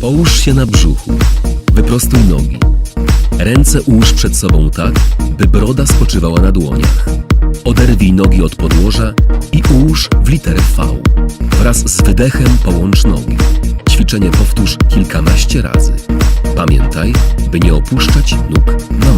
Połóż się na brzuchu. Wyprostuj nogi. Ręce ułóż przed sobą tak, by broda spoczywała na dłoniach. Oderwij nogi od podłoża i ułóż w literę V. Wraz z wydechem połącz nogi. Ćwiczenie powtórz kilkanaście razy. Pamiętaj, by nie opuszczać nóg na.